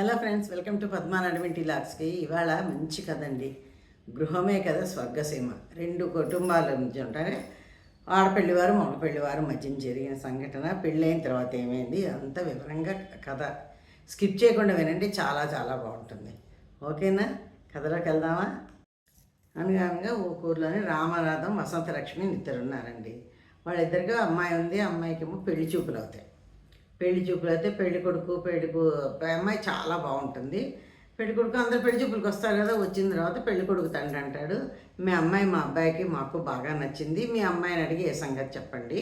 Hello friends welcome to పద్మానడమింటి లాక్స్కి ఇవాళ మంచి కథ అండి గృహమే కదా స్వర్గసీమ. రెండు కుటుంబాల నుంచి ఉంటారు ఆడపెళ్ళివారు మగపెళ్ళివారు మధ్యన జరిగిన సంఘటన పెళ్ళైన తర్వాత ఏమైంది? అంత వివరంగా కథ స్కిప్ చేయకుండా వినండి. చాలా చాలా బాగుంటుంది. ఓకేనా? కథలోకి వెళ్దామా? అనగా అనగా ఊకూరులోని రామనాథం వసంతలక్ష్మి ఇద్దరు ఉన్నారండి. వాళ్ళిద్దరికి అమ్మాయి ఉంది. అమ్మాయికేమో పెళ్ళి చూపులు అవుతాయి. పెళ్ళి చూపులు అయితే పెళ్ళి కొడుకు పెళ్ళి అమ్మాయి చాలా బాగుంటుంది. పెళ్ళి కొడుకు అందరు పెళ్ళి చూపులకు వస్తారు కదా వచ్చిన తర్వాత పెళ్ళి కొడుకు తండ్రి అంటాడు. మీ అమ్మాయి మా అబ్బాయికి మాకు బాగా నచ్చింది. మీ అమ్మాయిని అడిగి ఏ సంగతి చెప్పండి.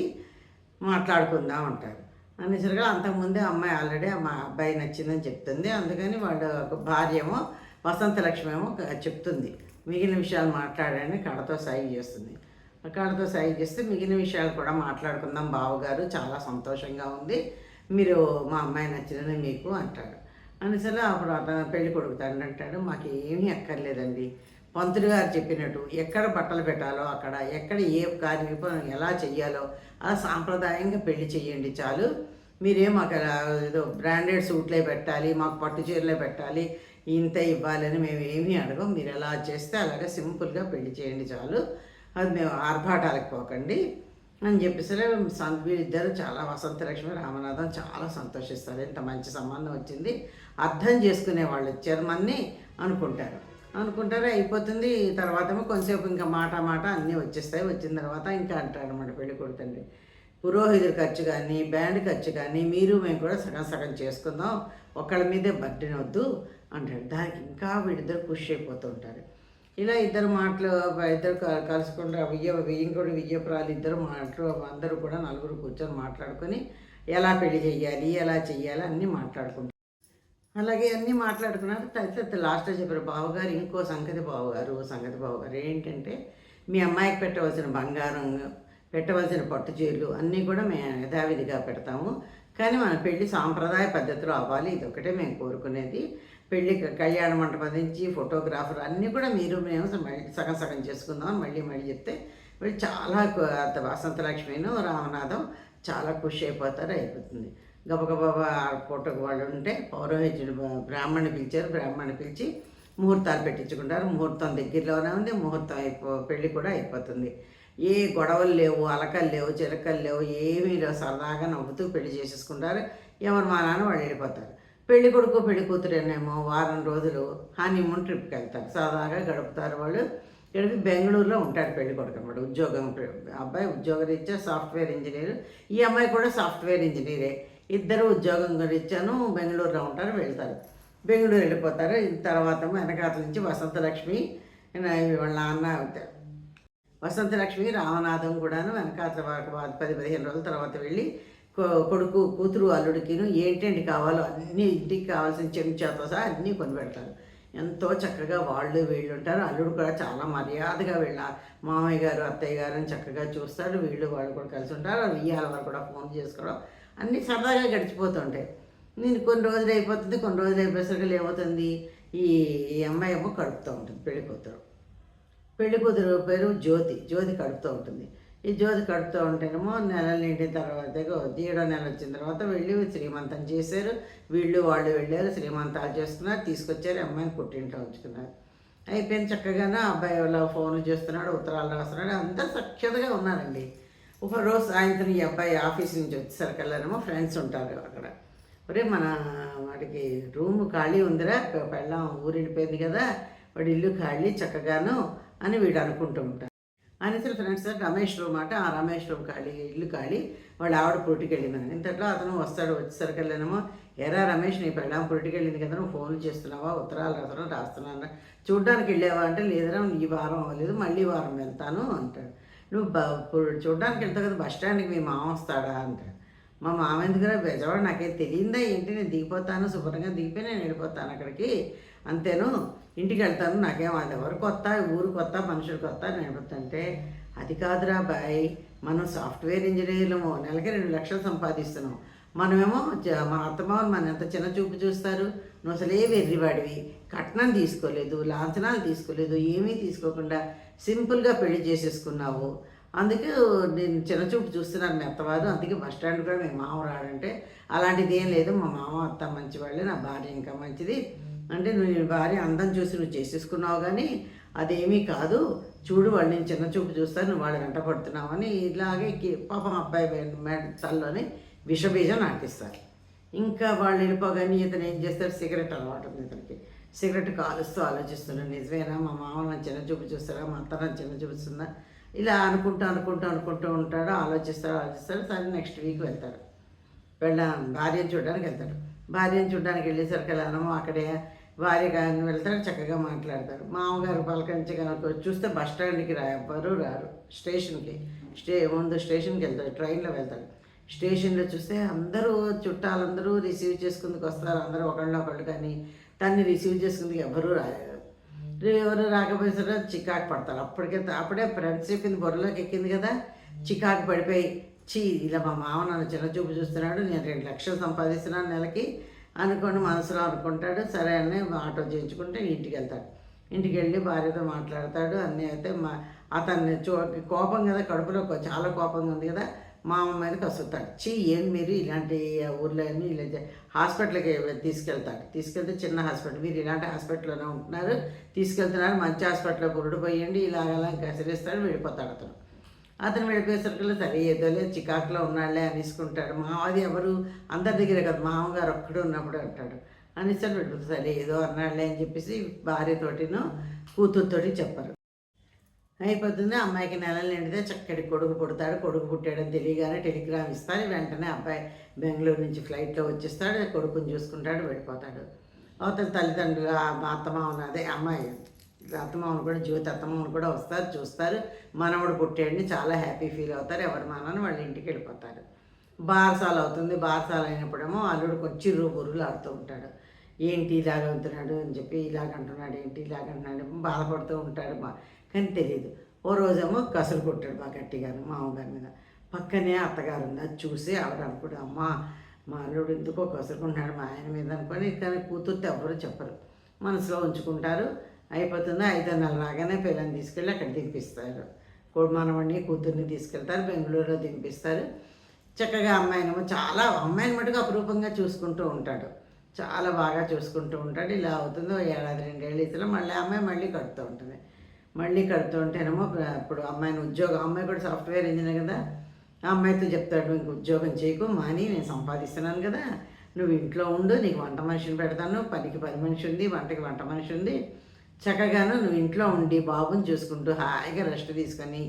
మాట్లాడుకుందాం అంటారు. అనేసరిగా అంతకుముందే అమ్మాయి ఆల్రెడీ మా అబ్బాయి నచ్చిందని చెప్తుంది. అందుకని వాళ్ళ భార్య ఏమో వసంతలక్ష్మి ఏమో చెప్తుంది. మిగిలిన విషయాలు మాట్లాడని కడతో సాయి చేస్తుంది. కడతో సాయి చేస్తే మిగిలిన విషయాలు కూడా మాట్లాడుకుందాం బావగారు. చాలా సంతోషంగా ఉంది. మీరు మా అమ్మాయి నచ్చిన మీకు అంటాడు. అని సరే అప్పుడు అతను పెళ్ళి కొడుకు తండ్రి అంటాడు. మాకు ఏమీ అక్కర్లేదండి. పంతులు గారు చెప్పినట్టు ఎక్కడ బట్టలు పెట్టాలో అక్కడ ఎక్కడ ఏ కార్యక్రమం ఎలా చెయ్యాలో అలా సాంప్రదాయంగా పెళ్ళి చెయ్యండి చాలు. మీరేం మాకు అలా ఏదో బ్రాండెడ్ సూట్లే పెట్టాలి మాకు పట్టు చీరలే పెట్టాలి ఇంత ఇవ్వాలని మేము ఏమీ అడగం. మీరు ఎలా చేస్తే అలాగే సింపుల్గా పెళ్ళి చేయండి చాలు. అది మేము ఆర్భాటాలకు పోకండి. అని చెప్పేసరే సం- వీళ్ళిద్దరు చాలా వసంతలక్ష్మి రామనాథం చాలా సంతోషిస్తారు. ఇంత మంచి సంబంధం వచ్చింది. అర్థం చేసుకునే వాళ్ళు చర్మన్ని అనుకుంటారు. అనుకుంటారు అయిపోతుంది. తర్వాత ఏమో కొంచెంసేపు ఇంకా మాట మాట అన్నీ వచ్చేస్తాయి. వచ్చిన తర్వాత ఇంకా అంటారు అనమాట పెళ్ళి కొడుతండి పురోహితుడి ఖర్చు కానీ బ్యాండ్ ఖర్చు కానీ మీరు మేము కూడా సగం సగం చేసుకుందాం. ఒకళ్ళ మీదే బర్డెన్ వద్దు అంటాడు. దానికి ఇంకా వీళ్ళిద్దరు ఖుషి అయిపోతూ ఉంటారు. ఇలా ఇద్దరు మాటలు ఇద్దరు క- కలుసుకుంటూ వియ్య వియ్యంకుడు విజయపురాలు ఇద్దరు మాటలు అందరూ కూడా నలుగురు కూర్చొని మాట్లాడుకొని ఎలా పెళ్ళి చేయాలి ఎలా చేయాలి అన్నీ మాట్లాడుకుంటారు అలాగే అన్నీ మాట్లాడుకున్నారు తర్వాత లాస్ట్లో చెప్పారు బావగారు ఇంకో సంగతి బావగారు సంగతి బావగారు ఏంటంటే మీ అమ్మాయికి పెట్టవలసిన బంగారం పెట్టవలసిన పట్టు చీరలు అన్నీ కూడా మేము యథావిధిగా పెడతాము. కానీ మన పెళ్ళి సాంప్రదాయ పద్ధతిలో అవ్వాలి ఇది ఒకటే మేము కోరుకునేది. పెళ్ళి కళ్యాణ మంటపం నుంచి ఫోటోగ్రాఫర్ అన్నీ కూడా మీరు మేము సగం సగం చేసుకుందాం మళ్ళీ మళ్ళీ చెప్తే వీళ్ళు చాలా వసంతలక్ష్మిను రామనాథం చాలా ఖుషి అయిపోతారు అయిపోతుంది. గబగబా ఫోటోకి వాళ్ళు ఉంటే పౌరోహితుడు బ్రాహ్మణ్ణి పిలిచారు బ్రాహ్మణ్ణి పిలిచి ముహూర్తాలు పెట్టించుకుంటారు. ముహూర్తం దగ్గరలోనే ఉంది ముహూర్తం అయిపో పెళ్ళి కూడా అయిపోతుంది. ఏ గొడవలు లేవు అలకలు లేవు చిలకలు లేవు ఏమీ లేవు సరదాగా నవ్వుతూ పెళ్ళి చేసేసుకుంటారు. ఎవరు మా నాన్న వాళ్ళు వెళ్ళిపోతారు. పెళ్ళి కొడుకు పెళ్ళి కూతురేనేమో వారం రోజులు హనీమూన్ ట్రిప్కి వెళ్తారు. సాదాగా గడుపుతారు వాళ్ళు. గడిపి బెంగళూరులో ఉంటాడు పెళ్ళి కొడుకు అనమాట ఉద్యోగం అబ్బాయి ఉద్యోగ రీత్యా సాఫ్ట్వేర్ ఇంజనీర్. ఈ అమ్మాయి కూడా సాఫ్ట్వేర్ ఇంజనీరే. ఇద్దరు ఉద్యోగం రీత్యాను బెంగళూరులో ఉంటారు వెళ్తారు. బెంగళూరు వెళ్ళిపోతారు. తర్వాత వెనకాతల నుంచి వసంతలక్ష్మి వాళ్ళ నాన్న అవుతారు. వసంతలక్ష్మి రామనాథం కూడాను వెనకాతల వరకు పది పదిహేను రోజుల తర్వాత వెళ్ళి కొడుకు కూతురు అల్లుడికిను ఏంటండి కావాలో అన్నీ ఇంటికి కావాల్సిన చెంచాతో సహా అన్నీ కొనిపెడతారు ఎంతో చక్కగా వాళ్ళు వీళ్ళు ఉంటారు. అల్లుడు కూడా చాలా మర్యాదగా వీళ్ళ మామయ్య గారు అత్తయ్య గారు అని చక్కగా చూస్తాడు. వీళ్ళు వాళ్ళు కూడా కలిసి ఉంటారు. ఇయ్యాల వాళ్ళు కూడా ఫోన్ చేసుకోవడం అన్నీ సరదాగా గడిచిపోతుంటాయి. నేను కొన్ని రోజులు అయిపోతుంది. కొన్ని రోజులు అయిపోయేసరికి ఏమవుతుంది? ఈ ఈ అమ్మాయి ఏమో కడుపుతూ ఉంటుంది. పెళ్ళి కూతురు పెళ్ళి కూతురు పేరు జ్యోతి. జ్యోతి కడుపుతూ ఉంటుంది. ఈ జ్యోతి కడుతూ ఉంటేనేమో నెలలు నిండిన తర్వాత ఏడో నెల వచ్చిన తర్వాత వెళ్ళి శ్రీమంతం చేశారు. వీళ్ళు వాళ్ళు వెళ్ళారు శ్రీమంతాలు చేస్తున్నారు తీసుకొచ్చారు అమ్మాయిని పుట్టింట్లో ఉంచుకున్నారు. అయిపోయిన చక్కగానే అబ్బాయి వాళ్ళ ఫోన్లు చేస్తున్నాడు ఉత్తరాలు రాస్తున్నాడు అంతా సఖ్యతగా ఉన్నారండి. ఒక రోజు సాయంత్రం ఈ అబ్బాయి ఆఫీస్ నుంచి వచ్చేసరికల్లానేమో ఫ్రెండ్స్ ఉంటారు అక్కడ. ఒరే మన వాడికి రూమ్ ఖాళీ ఉందిరా పెళ్ళం పెళ్ళాం కదా వాడి ఇల్లు ఖాళీ చక్కగాను అని వీడు అనుకుంటూ ఉంటారు అనేసి ఫ్రెండ్స్ రమేష్ రూమ్ అట ఆ రమేష్ రూమ్ ఖాళీ ఇల్లు ఖాళీ. వాళ్ళ ఆవిడ పుట్టికి వెళ్ళిందని ఇంతట్లో అతను వస్తాడు వచ్చేసరికల్లానేమో ఎరా రమేష్ నీ పెళ్ళాం పుట్టికెళ్ళింది కదా నువ్వు ఫోన్లు చేస్తున్నావా ఉత్తరాలు రాస్తున్నావు రాస్తున్నాను చూడ్డానికి వెళ్ళావా? అంటే లేదరా ఈ వారం అవ్వలేదు మళ్ళీ వారం వెళ్తాను అంటాడు. నువ్వు చూడ్డానికి వెళ్తావు కదా బస్ స్టాండ్కి మీ మామ వస్తాడా? అంటాడు. మా మామ ఎందుకురా బెజవాడు నాకేం తెలియదా ఏంటి? నేను దిగిపోతాను శుభ్రంగా దిగిపోయి నేను వెళ్ళిపోతాను అక్కడికి. అంతేను ఇంటికి వెళ్తాను నాకేం వాళ్ళు ఎవరు కొత్త ఊరు కొత్త మనుషులు కొత్త నేను అది కాదురా బాయ్ మనం సాఫ్ట్వేర్ ఇంజనీర్లము నెలకి రెండు లక్షలు సంపాదిస్తున్నాం. మనమేమో మన మా మన ఎంత చిన్న చూపు చూస్తారు. నువ్వు అసలే వెర్రివాడివి. కట్నం తీసుకోలేదు లాంఛనాలు తీసుకోలేదు ఏమీ తీసుకోకుండా సింపుల్గా పెళ్ళి చేసేసుకున్నావు. అందుకే నేను చిన్న చూపు చూస్తున్నాను మెత్తవారు అందుకే బస్ స్టాండ్ కూడా మీ మామ రాడంటే అలాంటిది ఏం లేదు. మా మామ అత్త మంచివాళ్ళే నా భార్య ఇంకా మంచిది. అంటే నువ్వు భార్య అందం చూసి నువ్వు చేసేసుకున్నావు కానీ అదేమీ కాదు. చూడు వాళ్ళు నేను చిన్న చూపు చూస్తాను నువ్వు వాళ్ళు వెంట పడుతున్నావు అని ఇలాగే పాపం అబ్బాయి తల్లోని విషబీజం నాటిస్తారు. ఇంకా వాళ్ళు వెళ్ళిపోగానే ఇతను ఏం చేస్తారు? సిగరెట్ అలవాటు ఉంది ఇతనికి. సిగరెట్ కాలుస్తూ ఆలోచిస్తున్నాను నిజమేనా? మా మామ నన్ను చిన్న చూపు చూస్తారా? మా అత్త నన్ను చిన్న చూపిస్తుందా ఇలా అనుకుంటూ అనుకుంటూ అనుకుంటూ ఉంటాడు. ఆలోచిస్తాడు ఆలోచిస్తాడు సరే నెక్స్ట్ వీక్ వెళ్తాడు. వెళ్ళ. భార్యను చూడడానికి వెళ్తాడు. భార్యను చూడడానికి వెళ్ళేసరికి వెళ్ళాను అక్కడే భార్య గారిని వెళ్తారు చక్కగా మాట్లాడతారు. మామగారు పలకరించి కనుక చూస్తే బస్ స్టాండ్కి రా రారు. స్టేషన్కి స్టే ముందు స్టేషన్కి వెళ్తాడు ట్రైన్లో వెళ్తాడు స్టేషన్లో చూస్తే అందరూ చుట్టాలందరూ రిసీవ్ చేసుకుందుకు వస్తారు. అందరూ ఒకళ్ళు ఒకళ్ళు కానీ తన్ని రిసీవ్ చేసుకుందుకు ఎవరూ రాలేదు ఎవరు రాకపోయేసరికి చికాకు పడతారు. అప్పటికే అప్పుడే ఫ్రెండ్షిప్ ఇన్ బొర్రలోకి ఎక్కింది కదా. చికాకు పడిపోయి చీ ఇలా మా మామ నన్ను చిన్న చూపు చూస్తున్నాడు. నేను రెండు లక్షలు సంపాదిస్తున్నాను నెలకి. అనుకోని మనసులో అనుకుంటాడు సరే అని ఆటో చేయించుకుంటే ఇంటికి వెళ్తాడు ఇంటికి వెళ్ళి భార్యతో మాట్లాడతాడు అన్నీ అయితే మా అతన్ని చూ కోపం కదా కడుపులో చాలా కోపంగా ఉంది కదా మా అమ్మ మీద వస్తుంటాడు చీ ఏం మీరు ఇలాంటి ఊర్లో అన్ని ఇలా హాస్పిటల్కి తీసుకెళ్తాడు. తీసుకెళ్తే చిన్న హాస్పిటల్ మీరు ఇలాంటి హాస్పిటల్లోనే ఉంటున్నారు తీసుకెళ్తున్నారు మంచి హాస్పిటల్లో పురుడు పోయండి ఇలాగలా కసిరిస్తాడు వెళ్ళిపోతాడు అతను. అతను వెళ్ళిపోయేసరికి సరే ఏదోలే లేదు చికాకులో ఉన్నాళ్ళే అనేసుకుంటాడు. మావది ఎవరు? అందరి దగ్గర కదా మామగారు ఒక్కడు ఉన్నప్పుడు అంటాడు. అనేసరి వెళ్ళిపోతుంది సరే ఏదో అన్నాడులే అని చెప్పేసి భార్యతోటిను కూతురుతోటి చెప్పరు. అయిపోతుంది. అమ్మాయికి నెలలు నిండితే చక్కటి కొడుకు పుడతాడు. కొడుకు పుట్టాడని తెలియగానే టెలిగ్రామ్ ఇస్తారు. వెంటనే అబ్బాయి బెంగళూరు నుంచి ఫ్లైట్లో వచ్చేస్తాడు. కొడుకుని చూసుకుంటాడు వెళ్ళిపోతాడు. అవతల తల్లిదండ్రులు ఆ మా అదే అమ్మాయి. అత్తమామలు కూడా జ్యోతి అత్తమామలు కూడా వస్తారు చూస్తారు. మనవడు పుట్టాడని చాలా హ్యాపీ ఫీల్ అవుతారు. ఎవరి మానని వాళ్ళ ఇంటికి వెళ్ళిపోతారు. బారసాలు అవుతుంది. బారసాలు అయినప్పుడేమో అల్లుడు కొంచెం బుర్రులు ఆడుతూ ఉంటాడు. ఏంటి ఇలాగ అవుతున్నాడు అని చెప్పి ఇలాగ అంటున్నాడు ఏంటి ఇలాగ అంటున్నాడు బాధపడుతూ ఉంటాడు. మా కానీ తెలియదు. ఓ రోజేమో కసులు కొట్టాడు మా గట్టిగారు మామగారి మీద. పక్కనే అత్తగారు ఉంది. అది చూసి ఆవిడ అనుకుంటే అమ్మ మా అల్లుడు ఎందుకో కసురుకుంటున్నాడు మా ఆయన మీద అనుకొని కానీ కూతుర్తో ఎవరు చెప్పరు. మనసులో ఉంచుకుంటారు. అయిపోతుంది? ఐదో రాగానే పిల్లల్ని తీసుకెళ్ళి అక్కడ దింపిస్తారు. కోడి కూతుర్ని తీసుకెళ్తారు బెంగళూరులో దింపిస్తారు. చక్కగా అమ్మాయినేమో చాలా అమ్మాయిని మటుకు అపురూపంగా చూసుకుంటూ ఉంటాడు. చాలా బాగా చూసుకుంటూ ఉంటాడు. ఇలా అవుతుందో ఏడాది రెండేళ్ళు ఇతలో మళ్ళీ అమ్మాయి మళ్ళీ కడుతూ ఉంటుంది. మళ్ళీ కడుతూ ఉంటేనేమో ఇప్పుడు అమ్మాయిని ఉద్యోగం అమ్మాయి కూడా సాఫ్ట్వేర్ ఇంజనీర్ కదా. ఆ అమ్మాయితో చెప్తాడు నీకు ఉద్యోగం చేయకు మాని నేను సంపాదిస్తున్నాను కదా. నువ్వు ఇంట్లో ఉండు నీకు వంట మనిషిని పెడతాను పనికి పది మనిషి ఉంది వంటకి వంట మనిషి ఉంది. చక్కగాను నువ్వు ఇంట్లో ఉండి బాబుని చూసుకుంటూ హాయిగా రెస్ట్ తీసుకొని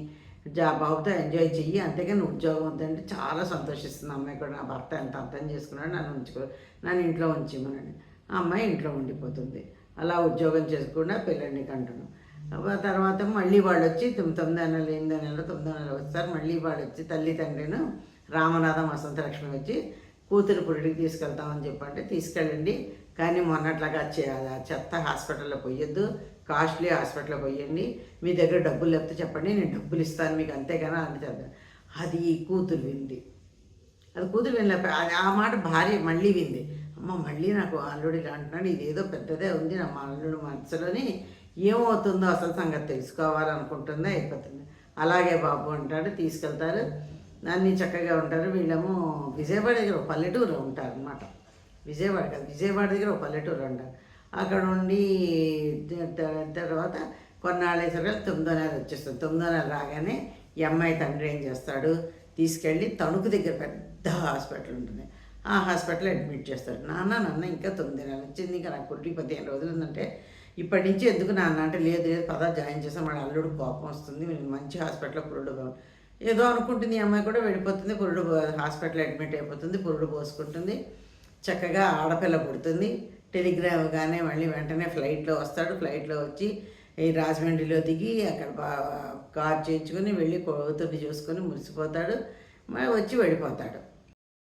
జా బాబుతో ఎంజాయ్ చెయ్యి. అంతేగాని ఉద్యోగం వద్దంటే చాలా సంతోషిస్తుంది. అమ్మాయి కూడా నా భర్త ఎంత అర్థం చేసుకున్నాడు నన్ను ఉంచుకో నన్ను ఇంట్లో ఉంచిమనండి ఆ అమ్మాయి ఇంట్లో ఉండిపోతుంది. అలా ఉద్యోగం చేసుకుండా పిల్లల్ని కంటున్నాం. తర్వాత మళ్ళీ వాళ్ళు వచ్చి తొమ్మిది నెలలు ఎనిమిది నెలలు తొమ్మిదో నెలలు వస్తారు. మళ్ళీ వాళ్ళు వచ్చి తల్లి తండ్రిను రామనాథం వసంతలక్ష్మి వచ్చి కూతురు పురుడికి తీసుకెళ్తామని చెప్పంటే తీసుకెళ్ళండి. కానీ మొన్నట్లాగా చెత్త హాస్పిటల్లో పోయొద్దు. కాస్ట్లీ హాస్పిటల్లో పోయండి. మీ దగ్గర డబ్బులు లేకపోతే చెప్పండి. నేను డబ్బులు ఇస్తాను మీకు అంతేగానా అని చెప్తాను అది కూతురు వింది. అది కూతురు వినలే. ఆ మాట భార్య మళ్ళీ వింది. అమ్మ మళ్ళీ నాకు అల్లుడు ఇలా అంటున్నాడు. ఇదేదో పెద్దదే ఉంది. నా మా అల్లుడు మనసులోని ఏమవుతుందో అసలు సంగతి తెలుసుకోవాలనుకుంటుందో అయిపోతుంది. అలాగే బాబు అంటాడు తీసుకెళ్తారు. అన్నీ చక్కగా ఉంటారు. వీళ్ళేమో విజయవాడ దగ్గర పల్లెటూరు ఉంటారు అనమాట విజయవాడ కాదు విజయవాడ దగ్గర ఒక పల్లెటూరు అండ అక్కడ ఉండి తర్వాత కొన్నాళ్ళు వేసరికి తొమ్మిదో నెల వచ్చేస్తుంది. తొమ్మిదో నెల రాగానే ఈ అమ్మాయి తండ్రి ఏం చేస్తాడు? తీసుకెళ్ళి తణుకు దగ్గర పెద్ద హాస్పిటల్ ఉంటుంది. ఆ హాస్పిటల్ అడ్మిట్ చేస్తాడు. నాన్న నాన్న ఇంకా తొమ్మిది నెలలు వచ్చింది. ఇంకా నాకు కుట్టి పదిహేను రోజులు ఉందంటే ఇప్పటి నుంచి ఎందుకు నాన్న అంటే లేదు లేదు పదా జాయిన్ చేసాం వాడు అల్లుడు కోపం వస్తుంది. మంచి హాస్పిటల్లో పురుడు ఏదో అనుకుంటుంది. ఈ అమ్మాయి కూడా వెళ్ళిపోతుంది. పురుడు హాస్పిటల్ అడ్మిట్ అయిపోతుంది. పురుడు పోసుకుంటుంది. చక్కగా ఆడపిల్ల పుడుతుంది. టెలిగ్రామ్ కానీ మళ్ళీ వెంటనే ఫ్లైట్లో వస్తాడు. ఫ్లైట్లో వచ్చి ఈ రాజమండ్రిలో దిగి అక్కడ బా- కార్ చేయించుకొని వెళ్ళి కూతుర్ని చూసుకొని మురిసిపోతాడు. మరి వచ్చి వెళ్ళిపోతాడు.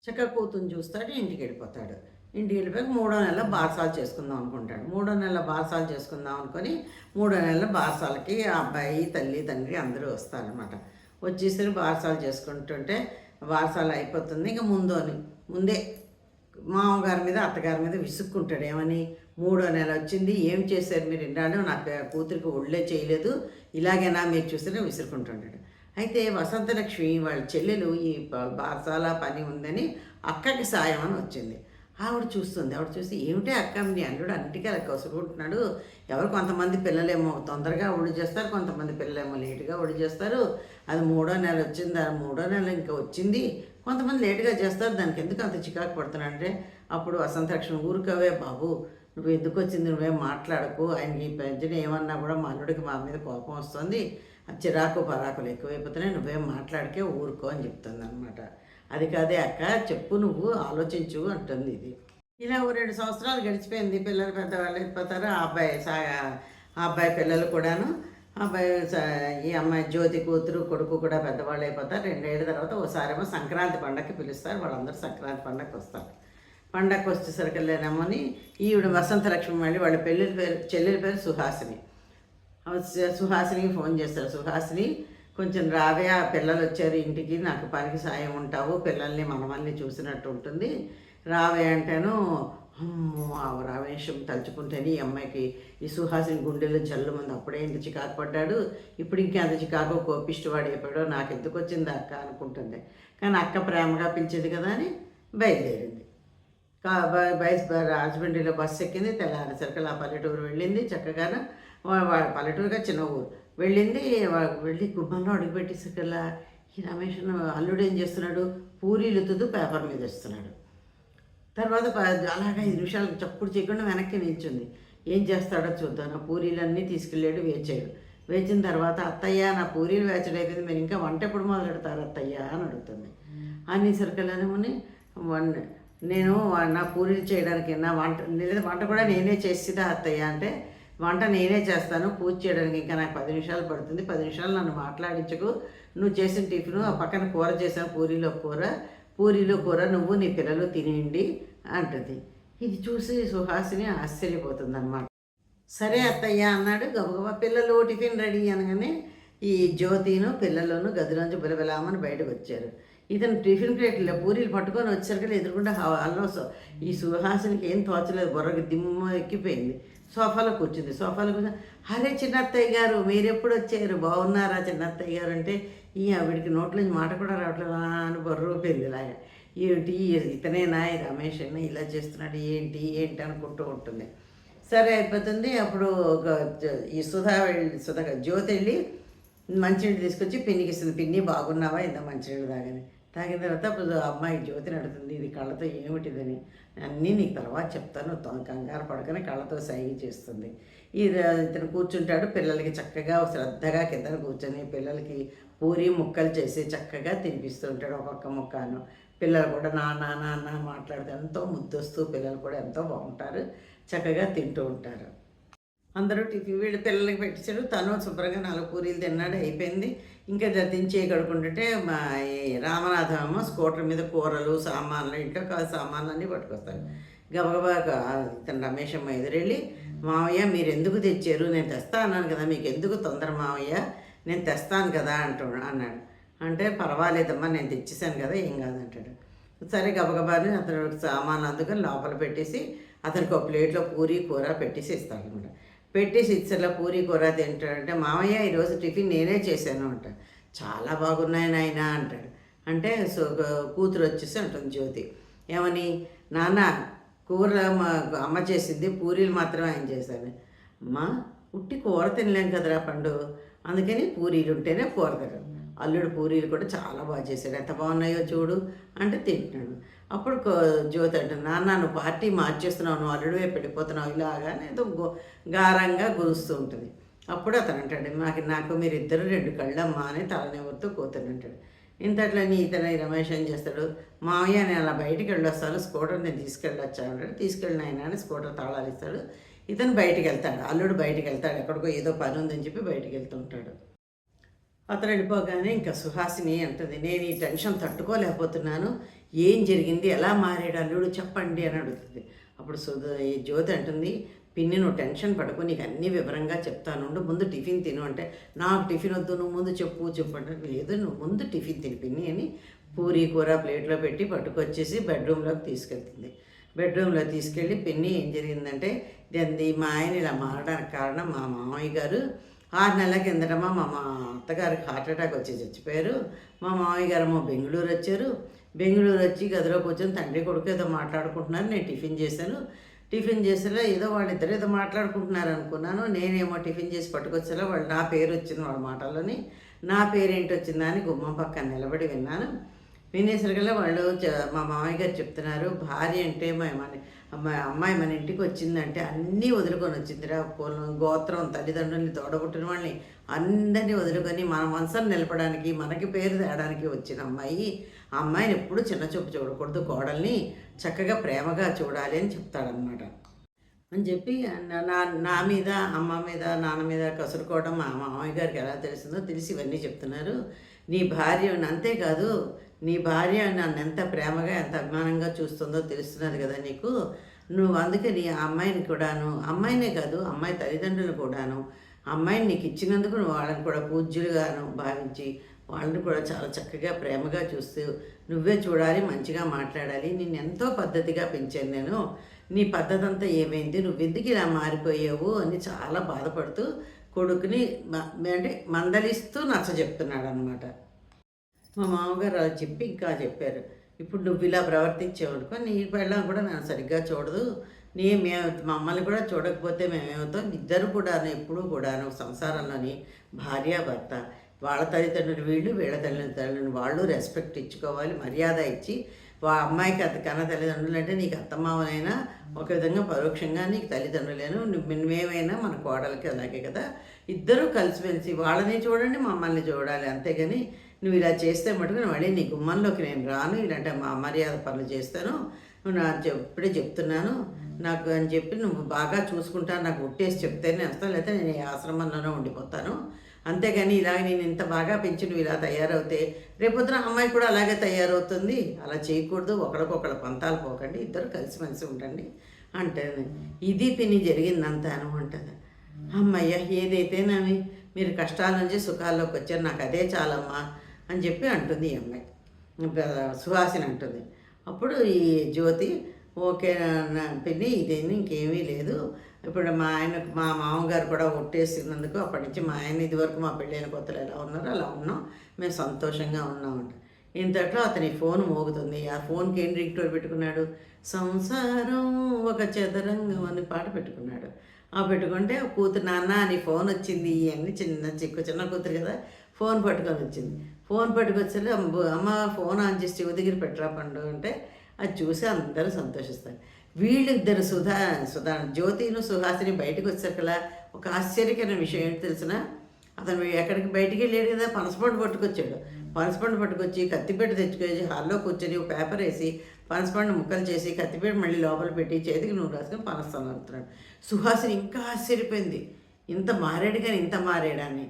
చక్కగా కూతుర్ని చూస్తాడు ఇంటికి వెళ్ళిపోతాడు. ఇంటికి వెళ్ళిపోయి మూడో నెల బారసాలు చేసుకుందాం అనుకుంటాడు. మూడో నెల బారసాలు చేసుకుందాం అనుకొని మూడో నెల బారసాలకి అబ్బాయి తల్లి తండ్రి అందరూ వస్తారనమాట వచ్చేసరి బారసాలు చేసుకుంటుంటే బారసాలు అయిపోతుంది. ఇంకా ముందు అని ముందే మామగారి మీద అత్తగారి మీద విసుక్కుంటాడు. ఏమని? మూడో నెల వచ్చింది ఏం చేశారు మీరు? ఇంటాడు నాకు కూతురికి ఒళ్ళే చేయలేదు ఇలాగైనా మీరు చూస్తే విసురుకుంటుంటాడు. అయితే వసంతలక్ష్మి వాళ్ళ చెల్లెలు ఈ ప- బారసాల పని ఉందని అక్కకి సాయం అని వచ్చింది. ఆవిడ చూస్తుంది. ఆవిడ చూసి ఏమిటి అక్క? మీ అల్లుడు అన్నిటికీ అలా కసుకుంటున్నాడు ఎవరు కొంతమంది పిల్లలేమో తొందరగా ఒడి చేస్తారు కొంతమంది పిల్లలేమో లేటుగా ఒడి చేస్తారు. అది మూడో నెల వచ్చింది ఆ మూడో నెల ఇంకా వచ్చింది. కొంతమంది లేటుగా చేస్తారు దానికి ఎందుకు అంత చికాకు పడుతున్నాడు అంటే అప్పుడు వసంతలక్ష్మి ఊరుకవే బాబు నువ్వు ఎందుకు వచ్చింది నువ్వేం మాట్లాడకు ఆయన ఈ పెంచిన ఏమన్నా కూడా మా అల్లుడికి మా మీద కోపం వస్తుంది ఆ చిరాకు పరాకులు ఎక్కువైపోతున్నాయి నువ్వేం మాట్లాడికే ఊరుకో అని చెప్తుంది అనమాట అది కాదే అక్క చెప్పు నువ్వు ఆలోచించు అంటుంది ఇది. ఇలా ఓ రెండు సంవత్సరాలు గడిచిపోయింది పిల్లలు పెద్దవాళ్ళు అయిపోతారు ఆ అబ్బాయి సా ఆ అబ్బాయి పిల్లలు కూడాను. ఈ అమ్మాయి జ్యోతి కూతురు కొడుకు కూడా పెద్దవాళ్ళు అయిపోతారు. రెండేళ్ళ తర్వాత ఒకసారేమో సంక్రాంతి పండగకి పిలుస్తారు. వాళ్ళందరూ సంక్రాంతి పండగకి వస్తారు. పండగకి వచ్చేసరికెళ్ళానేమోని ఈవిడ వసంతలక్ష్మి మళ్ళీ వాళ్ళ పెళ్ళి పేరు చెల్లెల పేరు సుహాసిని. ఆమె సుహాసినికి ఫోన్ చేస్తారు. సుహాసిని కొంచెం రావే ఆ పిల్లలు వచ్చారు ఇంటికి. నాకు పనికి సాయం ఉంటావు. పిల్లల్ని మనమల్ని చూసినట్టు ఉంటుంది. రావే అంటేను అమ్మో తలుచుకుంటేనే ఈ అమ్మాయికి ఈ సుహాసిని గుండెల్లో జల్లు మంది అప్పుడే ఇంత చికాకు పడ్డాడు. ఇప్పుడు అంత చికాకు కోపిష్టవాడు అయిపోయాడో నాకు ఎందుకు వచ్చింది అక్క అనుకుంటుంది. కానీ అక్క ప్రేమగా పిలిచింది కదా అని బయలుదేరింది. కా- బ- బ- రాజమండ్రిలో బస్సు ఎక్కింది తెల్లారేసరికి ఆ పల్లెటూరు వెళ్ళింది. చక్కగాన వా- పల్లెటూరుగా చిన్న ఊరు. వెళ్ళింది వా- వెళ్ళి గుమ్మంలో అడుగుపెట్టేసరికల్లా ఈ రమేష్ అల్లుడు ఏం చేస్తున్నాడు? పూరీలు తుదు పేపర్ మీద ఇస్తున్నాడు తర్వాత అలాగా ఐదు నిమిషాలు చప్పుడు చేయకుండా వెనక్కి నిల్చుంది. ఏం చేస్తాడో చూద్దాం. నా పూరీలన్నీ తీసుకెళ్ళాడు వేచాడు. వేచిన తర్వాత అత్తయ్య నా పూరీలు వేచడం అయిపోయింది. మీరు ఇంకా వంట ఎప్పుడు మొదలు పెడతారు అత్తయ్య? అని అడుగుతుంది. అనేసరికల్లానేమోని వన్ నేను నా పూరీలు చేయడానికి నా వంట లేదా వంట కూడా నేనే చేసేదా అత్తయ్య అంటే వంట నేనే చేస్తాను పూజ చేయడానికి ఇంకా నాకు పది నిమిషాలు పడుతుంది. పది నిమిషాలు నన్ను మాట్లాడించకు. నువ్వు చేసిన టిఫిన్ ఆ పక్కన కూర చేసాను పూరీలో కూర. పూరీలో కూర నువ్వు నీ పిల్లలు తినేయండి అంటుంది. ఇది చూసి సుహాసిని ఆశ్చర్యపోతుంది అనమాట సరే అత్తయ్య అన్నాడు. గబగబా పిల్లలు టిఫిన్ రెడీ అనగానే ఈ జ్యోతిను పిల్లలను గదిలోంచి బిలబిలామని బయటకు వచ్చారు. ఇతను టిఫిన్ ప్లేట్లో పూరీలు పట్టుకొని వచ్చేసరికి ఎదురుకుండా హాల్లో సో- ఈ సుహాసినికి ఏం తోచలేదు. బుర్రకి దిమ్మ ఎక్కిపోయింది. సోఫాలో కూర్చుంది. సోఫాలో కూర్చుని అరే చిన్నత్తయ్య గారు మీరెప్పుడు వచ్చారు? బాగున్నారా చిన్నత్తయ్య గారు? అంటే ఈ ఆవిడికి నోట్లోంచి మాట కూడా రావట్లేదు అని బొర్ర ఇలా. ఇలాగా ఏంటి ఇతనేనా రమేష్ అయినా ఇలా చేస్తున్నాడు. ఏంటి? ఏంటి? అనుకుంటూ ఉంటుంది. సరే అయిపోతుంది. అప్పుడు ఒక ఈ సుధా వెళ్ళి సుధా జ్యోతి వెళ్ళి మంచినీళ్ళు తీసుకొచ్చి పిన్నికి ఇస్తుంది. పిన్ని బాగున్నావా? ఇంత మంచినీళ్ళు తాగని తాగిన తర్వాత అప్పుడు అమ్మాయి జ్యోతిని అడుగుతుంది ఇది కళ్ళతో ఏమిటిదని? అన్నీ నీకు తర్వాత చెప్తాను. కంగారు పడకని కళ్ళతో సైగ చేస్తుంది. ఇది ఇతను కూర్చుంటాడు. పిల్లలకి చక్కగా శ్రద్ధగా కింద కూర్చొని పిల్లలకి పూరి ముక్కలు చేసి చక్కగా తినిపిస్తూ ఉంటాడు ఒక్కొక్క ముక్కను. పిల్లలు కూడా నాన్న నాన్న మాట్లాడుతూ ఎంతో ముద్దొస్తూ పిల్లలు కూడా ఎంతో బాగుంటారు. చక్కగా తింటూ ఉంటారు. అందరూ టిఫిన్ వీళ్ళు పిల్లలకి పెట్టించాడు తను శుభ్రంగా నాలుగు పూరీలు తిన్నాడు అయిపోయింది. ఇంకా జతించి కడుకుంటుంటే మా ఈ స్కూటర్ మీద కూరలు సామాన్లు ఇంట్లో కాదు సామాన్లు అన్నీ పట్టుకొస్తాడు. గబగబా గా- ఇతను రమేష్ అమ్మ ఎదురెళ్ళి మావయ్య మీరు ఎందుకు తెచ్చారు? నేను తెస్తా అన్నాను కదా మీకు ఎందుకు తొందర మావయ్య? నేను తెస్తాను కదా అంటు అన్నాడు. అంటే పర్వాలేదమ్మా నేను తెచ్చేసాను కదా ఏం కాదంటాడు. సరే గబగబాని అతను సామాన్ అందుకని లోపల పెట్టేసి అతనికి ఒక ప్లేట్లో పూరి కూర పెట్టేసి ఇస్తాడు అనమాట పెట్టేసి ఇచ్చేలా పూరి కూర తింటాడంటే మామయ్య ఈరోజు టిఫిన్ నేనే చేశాను అంట. చాలా బాగున్నాయి నాయన అంటాడు. అంటే సో కూతురు వచ్చేసి అంటుంది జ్యోతి. ఏమని? నాన్న కూర మా అమ్మ చేసింది పూరీలు మాత్రమే ఆయన చేశాను అమ్మా ఉట్టి కూర తినలేం కదరా పండు. అందుకని పూరీలు ఉంటేనే కూరగారు అల్లుడు పూరీలు కూడా చాలా బాగా చేశాడు. ఎంత బాగున్నాయో చూడు అంటే తింటున్నాడు. అప్పుడు కో- జ్యోతి అంటే నాన్న నువ్వు పార్టీ మార్చేస్తున్నావు నువ్వు అల్లుడు పెట్టిపోతున్నావు ఇలాగానే ఇలాగా ఏదో గారంగా గురుస్తూ ఉంటుంది. అప్పుడు అతను అంటాడు నాకు నాకు మీరు ఇద్దరు రెండు కళ్ళమ్మా అని తలనివ్వతో కూతురు అంటాడు. ఇంతట్లో నీ ఇతను రమేష్ ఏం చేస్తాడు మావయ్య నేను అలా బయటికి వెళ్ళొస్తాను స్కూటర్ నేను తీసుకెళ్ళొచ్చా అంటాడు. తీసుకెళ్ళిన ఆయన అని స్కూటర్ తాళాలు ఇస్తాడు. ఇతను బయటికి వెళ్తాడు. అల్లుడు బయటికి వెళ్తాడు. ఎక్కడికో ఏదో పని ఉందని చెప్పి బయటికి వెళ్తుంటాడు అతను వెళ్ళిపోగానే ఇంకా సుహాసిని అంటుంది నేను ఈ టెన్షన్ తట్టుకోలేకపోతున్నాను. ఏం జరిగింది? ఎలా మారాడు అల్లుడు? చెప్పండి అని అడుగుతుంది. అప్పుడు సుధ ఈ జ్యోతి అంటుంది పిన్ని నువ్వు టెన్షన్ పడకు. నీకు అన్ని వివరంగా చెప్తాను. ముందు టిఫిన్ తిను. అంటే నాకు టిఫిన్ వద్దు. నువ్వు ముందు చెప్పు చెప్పు. అంటే లేదు నువ్వు ముందు టిఫిన్ తిని పిన్ని అని పూరి కూర ప్లేట్లో పెట్టి పట్టుకొచ్చేసి బెడ్రూమ్లోకి తీసుకెళ్తుంది. బెడ్రూమ్లో తీసుకెళ్ళి పిన్ని ఏం జరిగిందంటే ఇది మా ఆయన ఇలా మారడానికి కారణం మా మామయ్య గారు. ఆరు నెలల కిందటమా మా మా అత్తగారికి హార్ట్ అటాక్ వచ్చి చచ్చిపోయారు. మా మామయ్య గారేమో బెంగళూరు వచ్చారు. బెంగళూరు వచ్చి గదిలో కూర్చొని తండ్రి కొడుకు ఏదో మాట్లాడుకుంటున్నారు నేను టిఫిన్ చేశాను. టిఫిన్ చేసేలా ఏదో వాళ్ళిద్దరు ఏదో మాట్లాడుకుంటున్నారు అనుకున్నాను. నేనేమో టిఫిన్ చేసి పట్టుకొచ్చేలా వాళ్ళు నా పేరు వచ్చింది వాళ్ళ మాటల్లోని. నా పేరేంటి వచ్చిందా అని గుమ్మం పక్కన నిలబడి విన్నాను. వినేసరికల్లా వాళ్ళు మా మామయ్య గారు చెప్తున్నారు భార్య అంటే మా మన అమ్మాయి అమ్మాయి మన ఇంటికి వచ్చిందంటే అన్నీ వదులుకొని వచ్చిందిరా. కులం గోత్రం తల్లిదండ్రుల్ని తోడగొట్టిన వాళ్ళని అందరినీ వదులుకొని మన మనసును నిలపడానికి మనకి పేరు తేడానికి వచ్చిన అమ్మాయి ఆ అమ్మాయిని ఎప్పుడు చిన్న చూపు చూడకూడదు. కోడల్ని చక్కగా ప్రేమగా చూడాలి అని చెప్తాడనమాట అని చెప్పి నా- నా నా మీద అమ్మ మీద నాన్న మీద కసురుకోవడం మా మామయ్య గారికి ఎలా తెలిసిందో తెలిసి ఇవన్నీ చెప్తున్నారు. నీ భార్య అంతేకాదు నీ భార్య నన్ను ఎంత ప్రేమగా ఎంత అభిమానంగా చూస్తుందో తెలుస్తున్నది కదా నీకు. నువ్వు అందుకే నీ ఆ అమ్మాయిని కూడాను అమ్మాయినే కాదు అమ్మాయి తల్లిదండ్రులు కూడాను అమ్మాయిని నీకు ఇచ్చినందుకు నువ్వు వాళ్ళని కూడా పూజ్యులుగాను భావించి వాళ్ళని కూడా చాలా చక్కగా ప్రేమగా చూస్తూ నువ్వే చూడాలి మంచిగా మాట్లాడాలి. నేను ఎంతో పద్ధతిగా పెంచాను నేను. నీ పద్ధతి అంతా ఏమైంది? నువ్వు ఎందుకు ఇలా మారిపోయావు అని చాలా బాధపడుతూ కొడుకుని అంటే మందలిస్తూ నచ్చ చెప్తున్నాడు అనమాట మా మామగారు అలా చెప్పి ఇంకా చెప్పారు. ఇప్పుడు నువ్వు ఇలా ప్రవర్తించేవనుకో నీ పెళ్ళం కూడా నన్ను సరిగ్గా చూడదు. నీ మేము మమ్మల్ని కూడా చూడకపోతే మేమేమవుతాం? ఇద్దరు కూడా ఎప్పుడూ కూడాను సంసారంలోని భార్య భర్త వాళ్ళ తల్లిదండ్రులు వీళ్ళు వీళ్ళ తల్లిదండ్రులు వాళ్ళు రెస్పెక్ట్ ఇచ్చుకోవాలి మర్యాద ఇచ్చి వా అమ్మాయికి అత్త కన్న తల్లిదండ్రులు అంటే నీకు అత్తమావనైనా ఒక విధంగా పరోక్షంగా నీకు తల్లిదండ్రులేను. మేమైనా మన కోడలకి అలాగే కదా. ఇద్దరూ కలిసిమెలిసి వాళ్ళని చూడండి మమ్మల్ని చూడాలి అంతేగాని నువ్వు ఇలా చేస్తే మటుకు మళ్ళీ నీ గుమ్మంలోకి నేను రాను ఇలాంటి మా మర్యాద పనులు చేస్తాను. నువ్వు నా ఇప్పుడే చెప్తున్నాను. నాకు అని చెప్పి నువ్వు బాగా చూసుకుంటా నాకు ఉట్టేసి చెప్తేనే వస్తాను లేకపోతే నేను ఈ ఆశ్రమంలోనే ఉండిపోతాను. అంతేగాని ఇలా నేను ఇంత బాగా పెంచి నువ్వు ఇలా తయారవుతే రేపొద్దున అమ్మాయి కూడా అలాగే తయారవుతుంది. అలా చేయకూడదు ఒకరికొకళ్ళ పంతాలు పోకండి ఇద్దరు కలిసిమెలిసి ఉండండి అంటే ఇది పిని జరిగిందంతాను అంటుంది. అమ్మయ్య ఏదైతే మీరు కష్టాల నుంచి సుఖాల్లోకి వచ్చారు నాకు అదే చాలమ్మా. అని చెప్పి అంటుంది ఈ అమ్మాయి. సుహాసిని అంటుంది. అప్పుడు ఈ జ్యోతి ఓకే నా పిన్ని ఇదేమి ఇంకేమీ లేదు. ఇప్పుడు మా ఆయన మా మామగారు కూడా ఒట్టేసినందుకు అప్పటి నుంచి మా ఆయన ఇదివరకు మా పెళ్ళైన కొత్తలు ఎలా ఉన్నారో అలా ఉన్నాం. మేము సంతోషంగా ఉన్నామంట. ఇంతట్లో అతని ఫోన్ మోగుతుంది. ఆ ఫోన్కి ఏం రింగ్ పెట్టుకున్నాడు? సంసారం ఒక చదరంగం అని పాట పెట్టుకున్నాడు. ఆ పెట్టుకుంటే కూతురు నాన్న అని ఫోన్ వచ్చింది. అని చిన్న చిక్కు చిన్న కూతురు కదా ఫోన్ పట్టుకొని వచ్చింది. ఫోన్ పట్టుకొచ్చి అమ్మ ఫోన్ ఆన్ చేసి చెవి దగ్గర పెట్టరా పండు అంటే అది చూసి అందరూ సంతోషిస్తారు. వీళ్ళిద్దరు సుధా సుధా జ్యోతిను సుహాసిని బయటకు వచ్చాకలా ఒక ఆశ్చర్యకరమైన విషయం ఏంటి తెలిసిన అతను ఎక్కడికి బయటికి వెళ్ళాడు కదా పనసపండు పట్టుకొచ్చాడు. పనసపండు పట్టుకొచ్చి కత్తిపేట తెచ్చుకొచ్చి హాల్లో కూర్చొని ఒక పేపర్ వేసి పనసపండు ముక్కలు చేసి కత్తిపేట మళ్ళీ లోపల పెట్టి చేతికి నూనె రాసుకొని పనస్తాను అంటున్నాడు సుహాసిని ఇంకా ఆశ్చర్యపోయింది. ఇంత మారాడు కానీ ఇంత మారాడని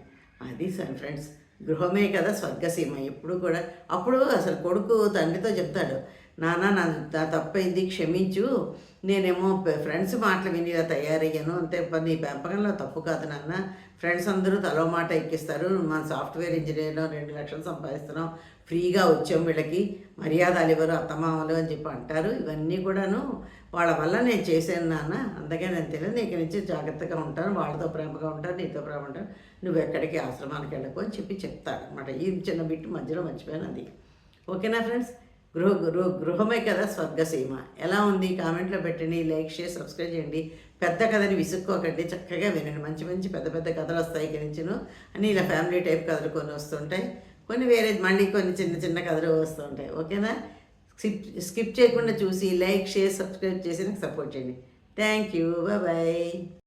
అది సార్ ఫ్రెండ్స్ గృహమే కదా స్వర్గసీమ. ఎప్పుడు కూడా అప్పుడు అసలు కొడుకు తండ్రితో చెప్తాడు నాన్న నా నా తప్పైంది క్షమించు. నేనేమో ఫ్రెండ్స్ మాటలు విని ఇలా తయారయ్యాను. అంతే నీ పెంపకంలో తప్పు కాదు నాన్న. ఫ్రెండ్స్ అందరూ తలో మాట ఎక్కిస్తారు. మన సాఫ్ట్వేర్ ఇంజనీర్లో రెండు లక్షలు సంపాదిస్తున్నాం. ఫ్రీగా వచ్చాం వీళ్ళకి మర్యాదలు ఇవ్వరు అత్తమామలు అని చెప్పి అంటారు. ఇవన్నీ కూడాను వాళ్ళ వల్ల నేను చేశాను నాన్న. అందుకే నేను తెలియదు నీకు నుంచి జాగ్రత్తగా ఉంటాను వాళ్ళతో ప్రేమగా ఉంటాను నీతో ప్రేమ ఉంటాను. నువ్వు ఎక్కడికి ఆశ్రమానికి వెళ్ళకు అని చెప్పి చెప్తాడు అనమాట ఈ చిన్న బిట్టు మధ్యలో మర్చిపోయాను అది. ఓకేనా ఫ్రెండ్స్? గృహ గృహ గృహమే కదా స్వర్గసీమ ఎలా ఉంది? కామెంట్లో పెట్టండి లైక్ షేర్ సబ్స్క్రైబ్ చేయండి. పెద్ద కథని విసుక్కోకండి. చక్కగా వినండి. మంచి మంచి పెద్ద పెద్ద కథలు వస్తాయి ఇక్కడి నుంచిను. అని ఇలా ఫ్యామిలీ టైప్ కథలు కొన్ని వస్తుంటాయి. కొన్ని వేరే మళ్ళీ కొన్ని చిన్న చిన్న కథలు వస్తుంటాయి ఓకేనా? స్కిప్ స్కిప్ చేయకుండా చూసి లైక్ షేర్ సబ్స్క్రైబ్ చేసి నాకు సపోర్ట్ చేయండి. Thank you bye